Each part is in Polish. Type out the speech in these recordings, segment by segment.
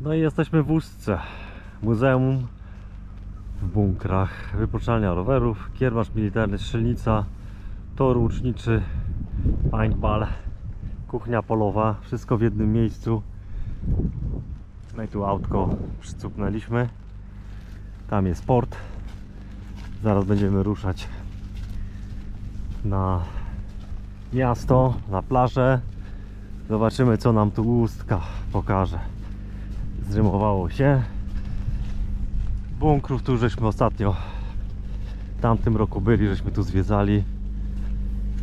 No i jesteśmy w Ustce. Muzeum w bunkrach, wypoczalnia rowerów, kiermasz militarny, strzelnica, tor łuczniczy, paintball, kuchnia polowa, wszystko w jednym miejscu. No i tu autko przycupnęliśmy. Tam jest port. Zaraz będziemy ruszać na miasto, na plażę. Zobaczymy co nam tu Ustka pokaże. Zrymowało się. Bunkrów tu żeśmy ostatnio w tamtym roku byli, żeśmy tu zwiedzali.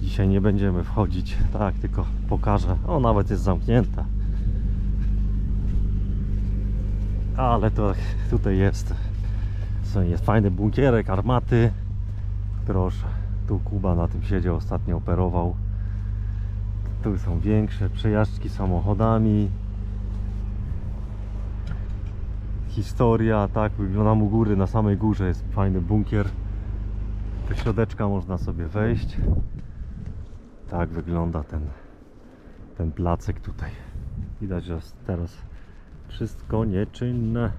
Dzisiaj nie będziemy wchodzić, tak, tylko pokażę. O, nawet jest zamknięta. Ale to tutaj jest. Jest fajny bunkierek, armaty. Proszę, tu Kuba na tym siedział, ostatnio operował. Tu są większe przejażdżki samochodami. Historia, tak, wyglądam u góry, na samej górze jest fajny bunkier. Do środeczka można sobie wejść. Tak wygląda ten, ten placek tutaj. Widać, że teraz wszystko nieczynne.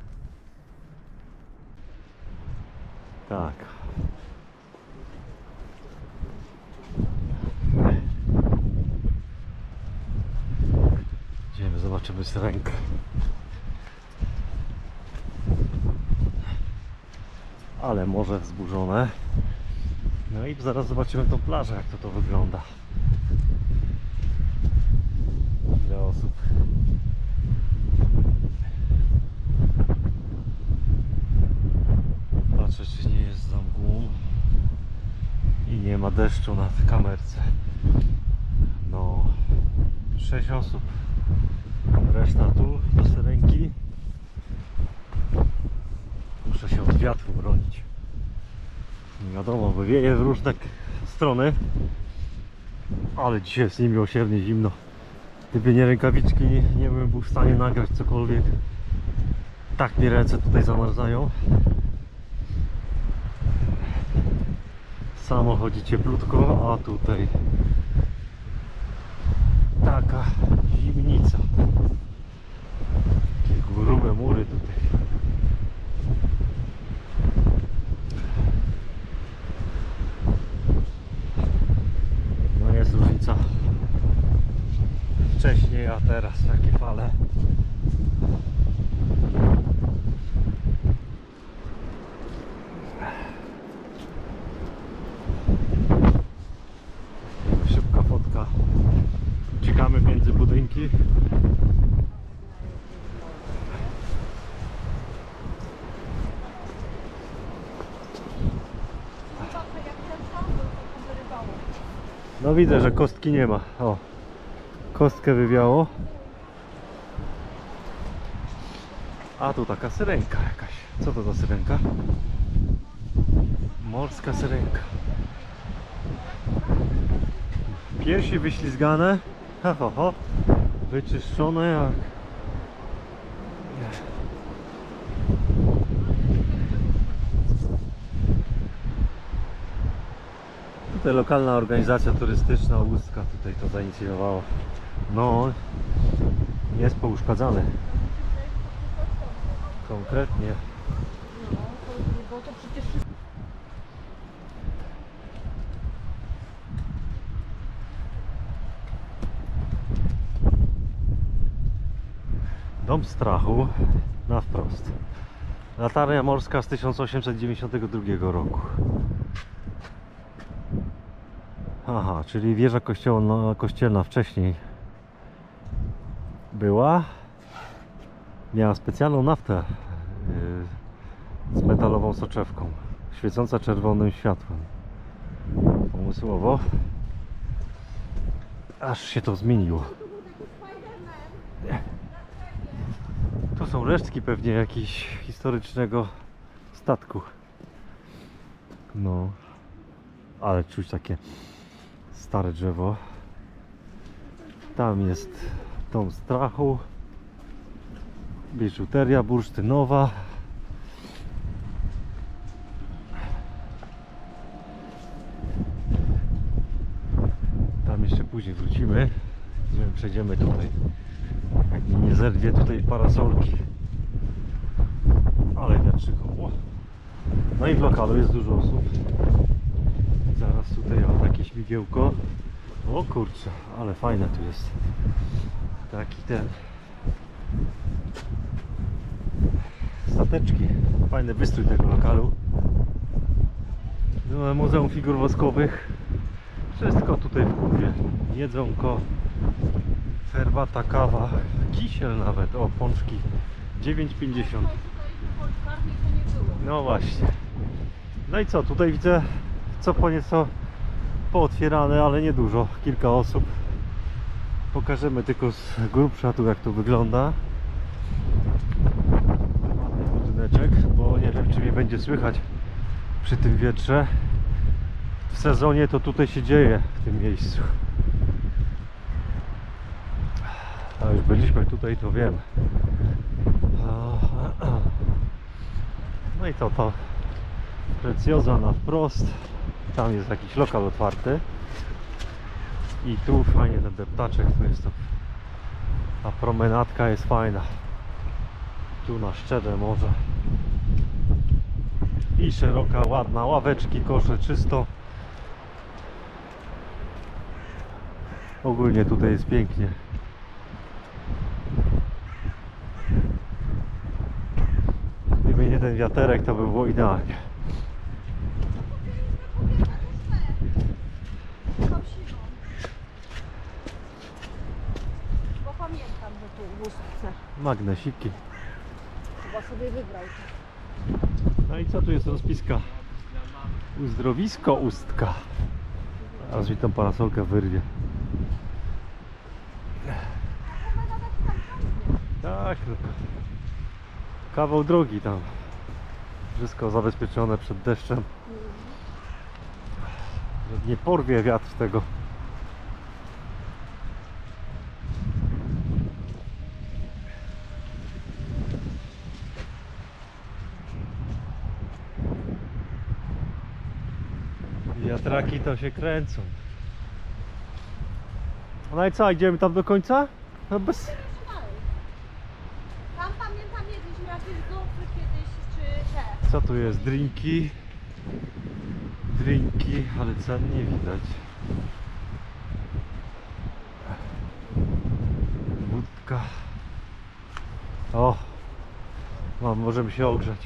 Tak. Idziemy, zobaczymy rękę. Ale morze wzburzone. No i zaraz zobaczymy tą plażę, jak to to wygląda. Ile osób. Patrzę, czy nie jest za mgłą. I nie ma deszczu na kamerce. No, 6 osób. Reszta tu, do syrenki. Muszę się od wiatru bronić. Nie wiadomo, bo wieje w różne strony. Ale dzisiaj jest niemiłosiernie zimno. Gdyby nie rękawiczki, nie bym był w stanie nagrać cokolwiek. Tak mi ręce tutaj zamarzają. Samo chodzi cieplutko, a tutaj taka zimnica. Takie grube mury tutaj. No jest różnica wcześniej, a teraz takie fale. Szybka fotka. Uciekamy między budynki. No widzę, że kostki nie ma. O, kostkę wywiało. A tu taka syrenka jakaś. Co to za syrenka? Morska syrenka. Piersi wyślizgane. Ha, ho, ho. Wyczyszczone jak... Lokalna organizacja turystyczna Łódzka tutaj to zainicjowała. No, jest pouszkadzany. Konkretnie. Bo to przecież Dom strachu na wprost. Latarnia morska z 1892 roku. Aha, czyli wieża kościelna, kościelna wcześniej była. Miała specjalną naftę yy, z metalową soczewką, świecąca czerwonym światłem. Pomysłowo. Aż się to zmieniło. Tu są resztki pewnie jakiegoś historycznego statku. No, ale czuć takie stare drzewo. Tam jest dom strachu, biżuteria bursztynowa. Tam jeszcze później wrócimy. Idziemy, Przejdziemy tutaj. Jak nie zerwie tutaj parasolki. Ale wiatrzykowo. No i w lokalu jest dużo osób. Zaraz tutaj o takie śmigiełko. O kurczę, ale fajne tu jest. Taki ten. Stateczki. Fajny wystrój tego lokalu. No, Muzeum Figur Woskowych. Wszystko tutaj w kubie. Jedzonko, herbata, kawa, kisiel nawet. O, pączki. 9,50. Tutaj tutaj karmi to nie było. No właśnie. No i co, tutaj widzę co po nieco pootwierane, ale nie dużo, kilka osób. Pokażemy tylko z grubsza tu jak to wygląda. Ładny budyneczek, bo nie wiem czy mnie będzie słychać przy tym wietrze. W sezonie to tutaj się dzieje w tym miejscu. A już byliśmy tutaj, to wiem. No i to to precjoza na wprost. Tam jest jakiś lokal otwarty. I tu fajnie ten deptaczek, tu jest to. A promenadka jest fajna. Tu na szczerze morze. I szeroka, ładna, ławeczki, kosze, czysto. Ogólnie tutaj jest pięknie. Gdyby nie ten wiaterek, to by było idealnie. Kapsiną. Bo pamiętam, że tu w ustce. Magnesiki. Chyba sobie wybrał. No i co tu jest rozpiska? Uzdrowisko Ustka. Aż mi tą parasolkę wyrwie. Tak, no. kawał drogi tam. Wszystko zabezpieczone przed deszczem. Nie porwie wiatr tego. Wiatraki to się kręcą. No i co, idziemy tam do końca? No bez... Tam pamiętam jedliśmy jakieś gofry kiedyś, czy te. Co tu jest? Drinki. Drinki, ale cen nie widać. Wódka. O! Mam, możemy się ogrzać.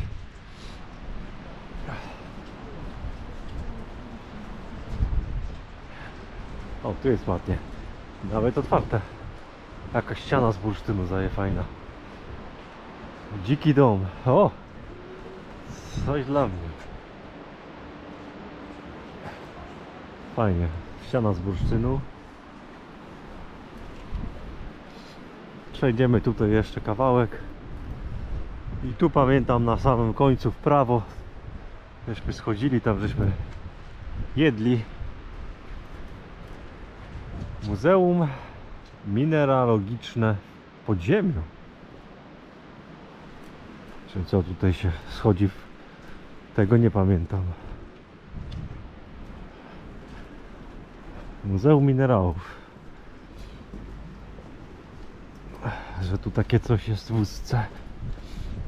O, tu jest ładnie. Nawet otwarte. Jakaś ściana z bursztynu zaje fajna. Dziki dom. O! Coś dla mnie. Fajnie. Ściana z bursztynu. Przejdziemy tutaj jeszcze kawałek. I tu pamiętam na samym końcu w prawo. Żeśmy schodzili, tam żeśmy jedli. Muzeum Mineralogiczne w podziemiu. Czy co tutaj się schodzi? Tego nie pamiętam. Muzeum Minerałów. Że tu takie coś jest w ustce.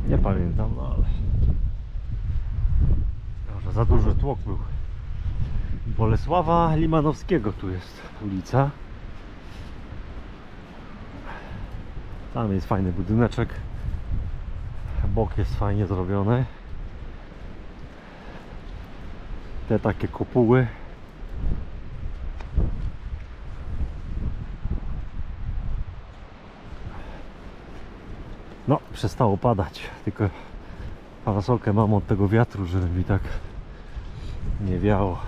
Nie pamiętam, no ale. Może za duży tłok był. Bolesława Limanowskiego tu jest ulica. Tam jest fajny budyneczek. Bok jest fajnie zrobiony. Te takie kopuły. No, przestało padać. Tylko parasolkę mam od tego wiatru, żeby mi tak nie wiało.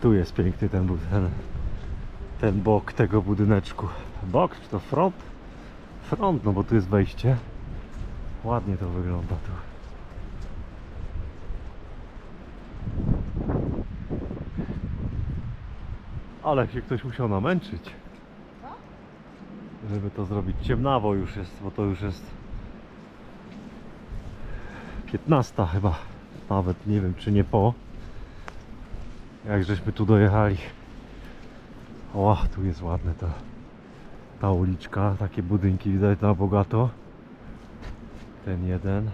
Tu jest piękny ten, bud- ten, bok tego budyneczku. Bok czy to front? Front, no bo tu jest wejście. Ładnie to wygląda tu. Ale się ktoś musiał namęczyć. Żeby to zrobić. Ciemnawo już jest, bo to już jest 15 chyba. Nawet nie wiem czy nie po. Jak żeśmy tu dojechali. O, tu jest ładne to ta uliczka, takie budynki widać na bogato. Ten jeden.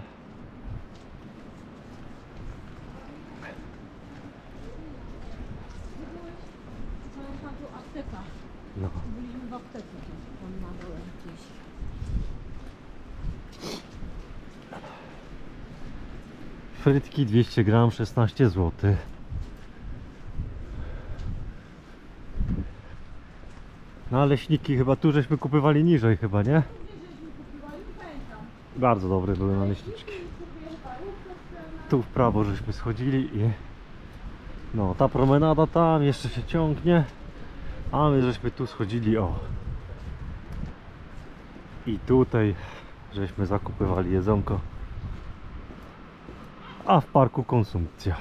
No. Byliśmy w aptece tam na dole gdzieś. Frytki 200 gram 16 zł. No ale śniki chyba tu żeśmy kupywali niżej chyba, nie? Bardzo dobre były naleśniczki. Tu w prawo żeśmy schodzili i no ta promenada tam jeszcze się ciągnie, a my żeśmy tu schodzili o. I tutaj żeśmy zakupywali jedzonko. A w parku konsumpcja.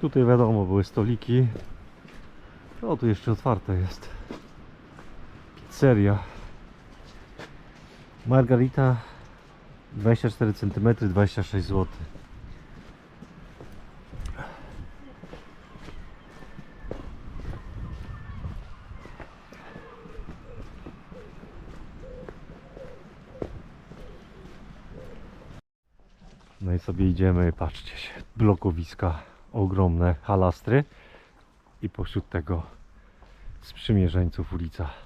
Tutaj wiadomo były stoliki. O tu jeszcze otwarte jest. Pizzeria. Margarita 24 cm 26 zł. No i sobie idziemy, patrzcie się, blokowiska ogromne, halastry i pośród tego sprzymierzeńców ulica.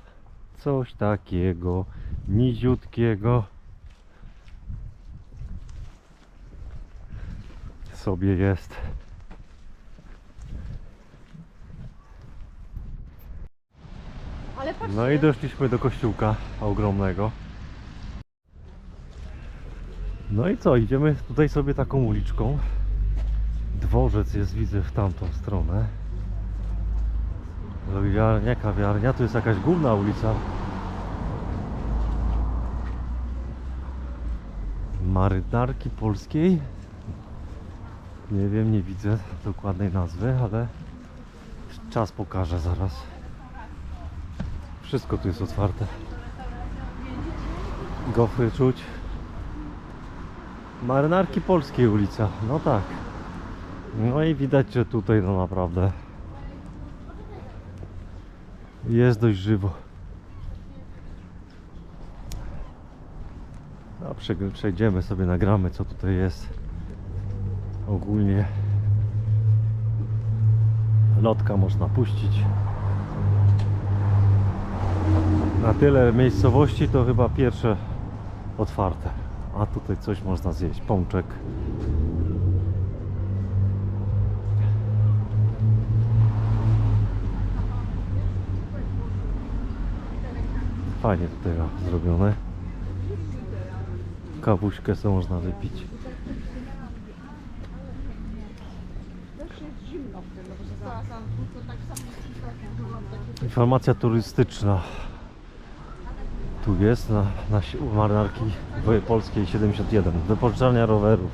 Coś takiego niziutkiego sobie jest. No i doszliśmy do kościółka ogromnego. No i co, idziemy tutaj sobie taką uliczką. Dworzec jest, widzę, w tamtą stronę. Kawiarnia, kawiarnia, tu jest jakaś główna ulica. Marynarki Polskiej. Nie wiem, nie widzę dokładnej nazwy, ale czas pokaże zaraz. Wszystko tu jest otwarte. Gofry czuć. Marynarki Polskiej ulica, no tak. No i widać, że tutaj no naprawdę jest dość żywo. A prze- przejdziemy sobie, nagramy co tutaj jest. Ogólnie lotka można puścić. Na tyle miejscowości to chyba pierwsze otwarte. A tutaj coś można zjeść. Pączek. Fajnie tutaj zrobione. Kawuśkę co można wypić. Informacja turystyczna. Tu jest na, na marynarki Polskiej 71. Wypożyczalnia rowerów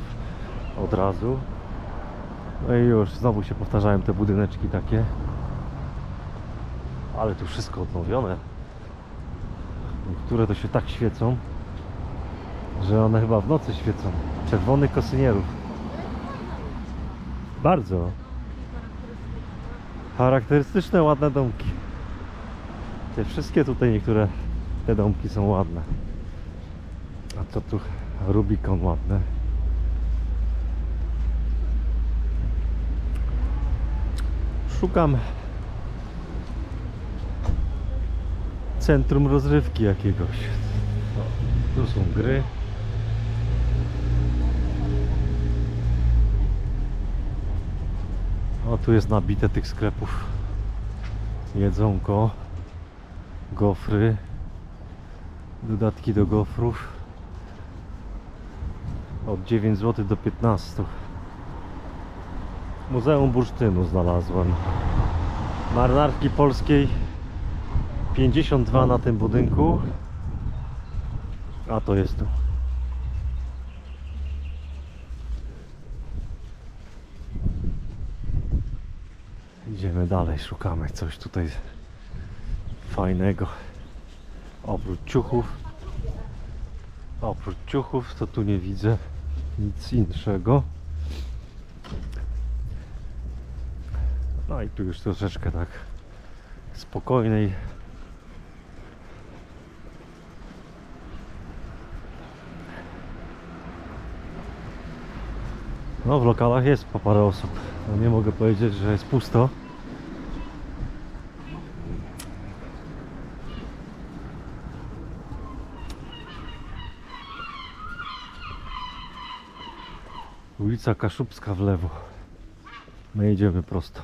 od razu. No i już znowu się powtarzają te budyneczki takie. Ale tu wszystko odnowione. Niektóre to się tak świecą, że one chyba w nocy świecą. Czerwonych kosynierów. Bardzo. Charakterystyczne, ładne domki. Te wszystkie tutaj niektóre te domki są ładne. A co tu Rubikon ładne. Szukam centrum rozrywki jakiegoś. O, tu są gry. O, tu jest nabite tych sklepów. Jedzonko, gofry, dodatki do gofrów. Od 9 zł do 15. Muzeum Bursztynu znalazłem. Marynarki Polskiej 52 na tym budynku. A to jest tu. Idziemy dalej, szukamy coś tutaj fajnego. Oprócz ciuchów. Oprócz ciuchów to tu nie widzę nic innego. No i tu już troszeczkę tak spokojnej. No w lokalach jest po parę osób. No, nie mogę powiedzieć, że jest pusto. Ulica Kaszubska w lewo. My jedziemy prosto.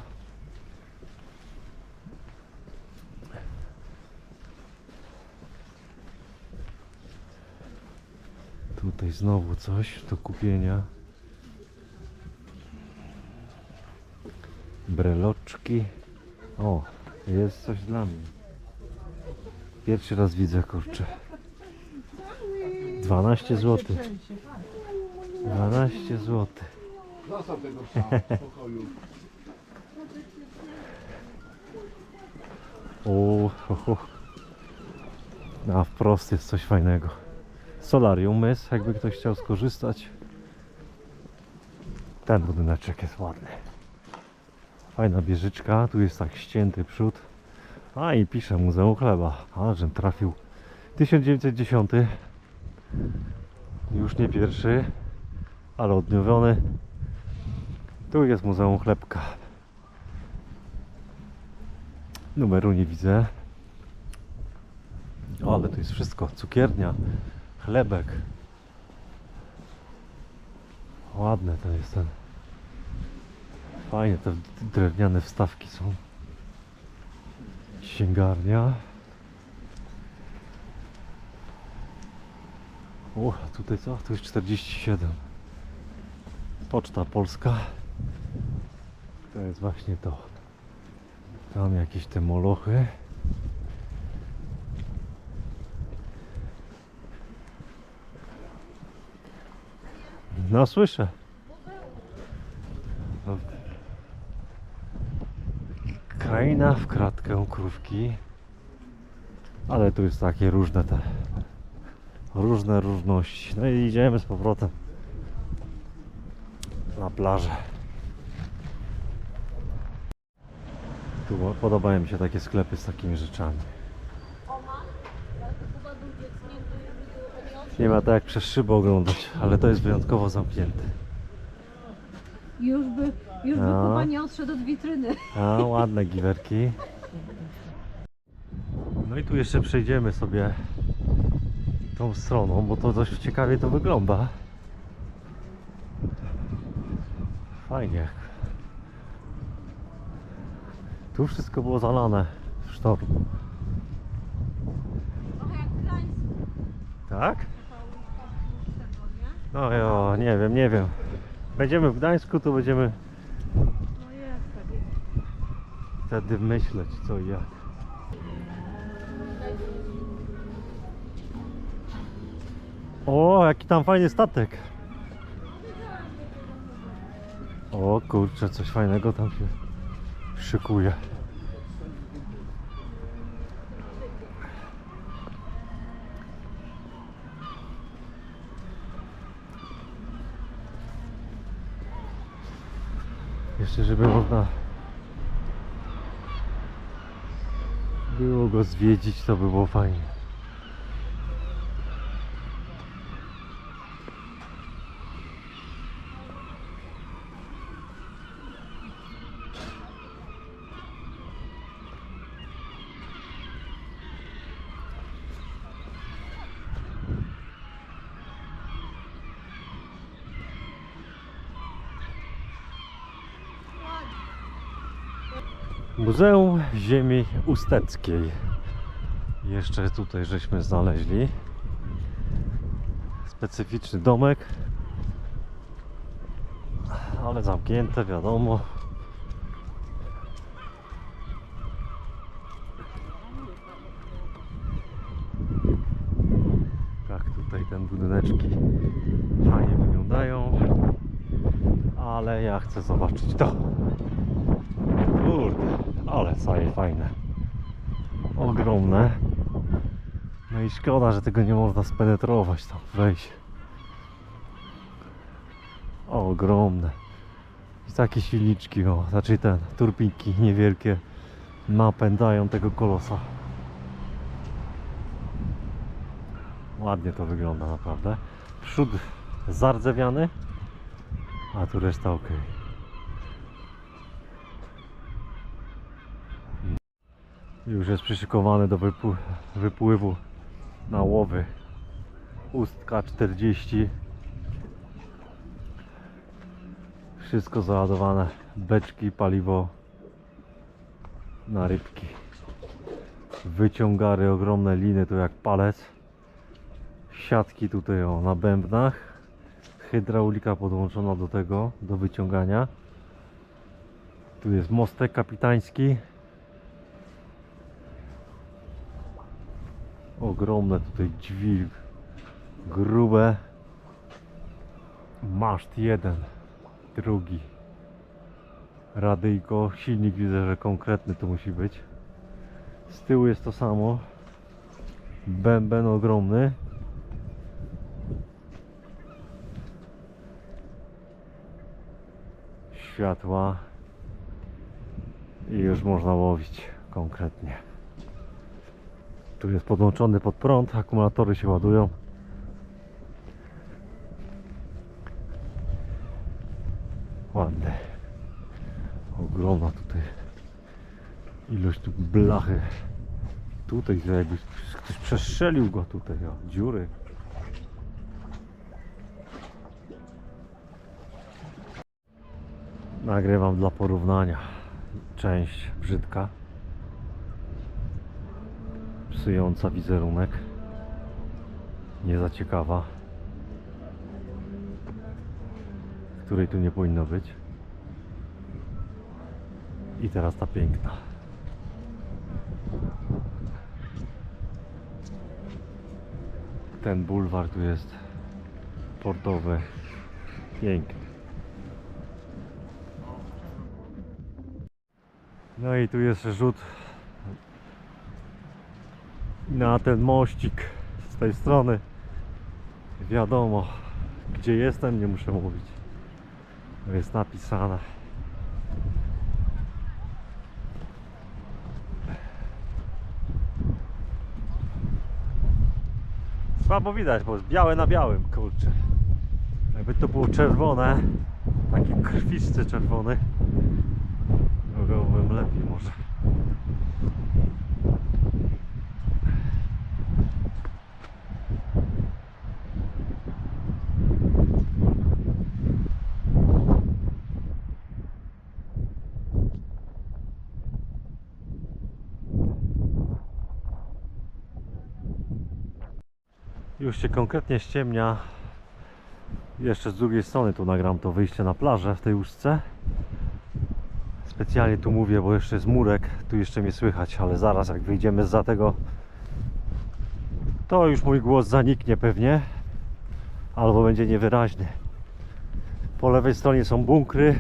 Tutaj znowu coś do kupienia. Breloczki. O, jest coś dla mnie. Pierwszy raz widzę kurczę. 12 zł. 12 zł. Tego w pokoju. O, ho, ho. A wprost jest coś fajnego. Solarium jest, jakby ktoś chciał skorzystać. Ten budyneczek jest ładny. Fajna bieżyczka, tu jest tak ścięty przód. A i pisze Muzeum Chleba. A, żem trafił. 1910. Już nie pierwszy, ale odnowiony. Tu jest Muzeum Chlebka. Numeru nie widzę. O, ale tu jest wszystko. Cukiernia, chlebek. Ładne to jest ten. Fajnie te drewniane wstawki są. Księgarnia. O, tutaj co? Tu jest 47. Poczta Polska. To jest właśnie to. Tam jakieś te molochy. No słyszę. No. Kraina w kratkę krówki. Ale tu jest takie różne te różne różności. No i idziemy z powrotem na plażę. Tu podobają mi się takie sklepy z takimi rzeczami. Nie ma tak jak przez szybę oglądać, ale to jest wyjątkowo zamknięte. Już by, już No. chyba nie odszedł od witryny. A, ładne giwerki. No i tu jeszcze przejdziemy sobie tą stroną, bo to dość ciekawie to wygląda. Fajnie. Tu wszystko było zalane sztorm. Trochę jak w Gdańsku. Tak? No jo, nie wiem, nie wiem. Będziemy w Gdańsku, to będziemy No jest tak. jest. Wtedy myśleć co i jak. O, jaki tam fajny statek. O kurczę, coś fajnego tam się szykuje. Jeszcze żeby można było go zwiedzić, to by było fajnie. Muzeum Ziemi Usteckiej. Jeszcze tutaj żeśmy znaleźli specyficzny domek, ale zamknięte, wiadomo. Tak, tutaj ten budyneczki fajnie wyglądają, ale ja chcę zobaczyć to. Fajne. Ogromne. No i szkoda, że tego nie można spenetrować tam, wejść. Ogromne. I takie silniczki, o, znaczy ten, turbinki niewielkie napędzają tego kolosa. Ładnie to wygląda naprawdę. Przód zardzewiany, a tu reszta ok. Już jest przyszykowany do wypł- wypływu na łowy. Ustka 40. Wszystko załadowane. Beczki, paliwo na rybki. Wyciągary, ogromne liny, tu jak palec. Siatki tutaj o, na bębnach. Hydraulika podłączona do tego, do wyciągania. Tu jest mostek kapitański. Ogromne tutaj drzwi, grube. Maszt jeden, drugi. Radyjko, silnik widzę, że konkretny tu musi być. Z tyłu jest to samo. Bęben ogromny. Światła. I już można łowić konkretnie. Tu jest podłączony pod prąd, akumulatory się ładują. Ładne. Ogromna tutaj ilość tu blachy. Tutaj to jakby ktoś przestrzelił go tutaj, o, dziury. Nagrywam dla porównania. Część brzydka. Psująca wizerunek. Nie za ciekawa. Której tu nie powinno być. I teraz ta piękna. Ten bulwar tu jest portowy. Piękny. No i tu jest rzut na ten mościk z tej strony. Wiadomo, gdzie jestem, nie muszę mówić. Jest napisane. Słabo widać, bo jest białe na białym, kurczę. Jakby to było czerwone, taki krwisty czerwony, byłbym lepiej może. Już się konkretnie ściemnia. Jeszcze z drugiej strony tu nagram to wyjście na plażę w tej łóżce. Specjalnie tu mówię, bo jeszcze jest murek, tu jeszcze mnie słychać, ale zaraz jak wyjdziemy za tego, to już mój głos zaniknie pewnie, albo będzie niewyraźny. Po lewej stronie są bunkry.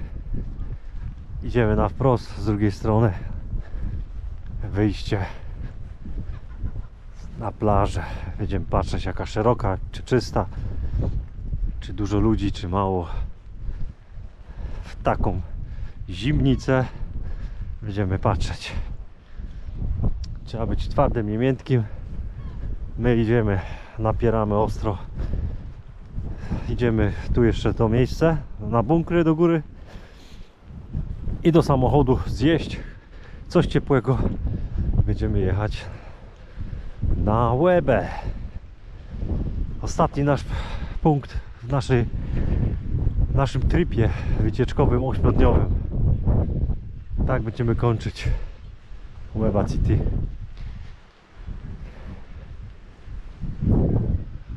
Idziemy na wprost z drugiej strony. Wyjście na plażę. Będziemy patrzeć jaka szeroka, czy czysta, czy dużo ludzi, czy mało. W taką zimnicę będziemy patrzeć. Trzeba być twardym, nie miętkim. My idziemy, napieramy ostro. Idziemy tu jeszcze to miejsce, na bunkry do góry i do samochodu zjeść coś ciepłego. Będziemy jechać na Łebę. Ostatni nasz punkt w naszej, w naszym tripie wycieczkowym ośmiodniowym. Tak będziemy kończyć Łeba City.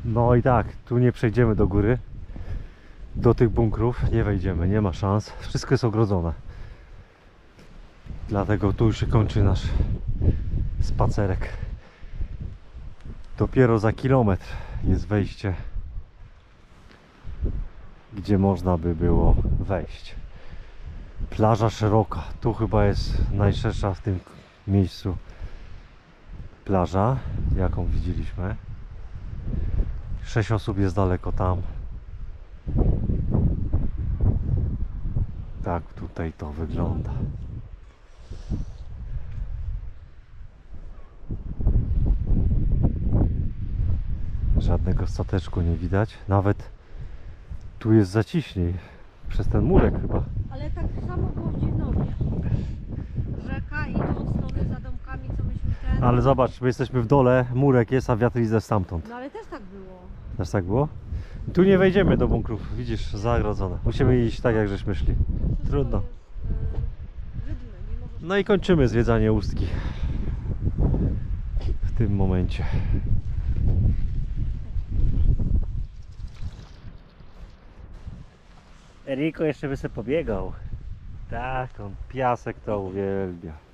No i tak, tu nie przejdziemy do góry. Do tych bunkrów nie wejdziemy, nie ma szans. Wszystko jest ogrodzone. Dlatego tu już się kończy nasz spacerek. Dopiero za kilometr jest wejście, gdzie można by było wejść. Plaża szeroka. Tu chyba jest najszersza w tym miejscu plaża, jaką widzieliśmy. Sześć osób jest daleko tam. Tak tutaj to wygląda. Żadnego stateczku nie widać. Nawet tu jest zaciśniej. Przez ten murek chyba. Ale tak samo było w Dziwnowie. Rzeka i tu od strony za domkami, co myśmy ten... Ale zobacz, my jesteśmy w dole, murek jest, a wiatr idzie stamtąd. No ale też tak było. Też tak było? Tu nie wejdziemy do bunkrów, widzisz, zagrodzone. Musimy iść tak, jak żeśmy szli. Trudno. No i kończymy zwiedzanie Ustki. W tym momencie. Eriko jeszcze by sobie pobiegał. Tak, on piasek to uwielbia.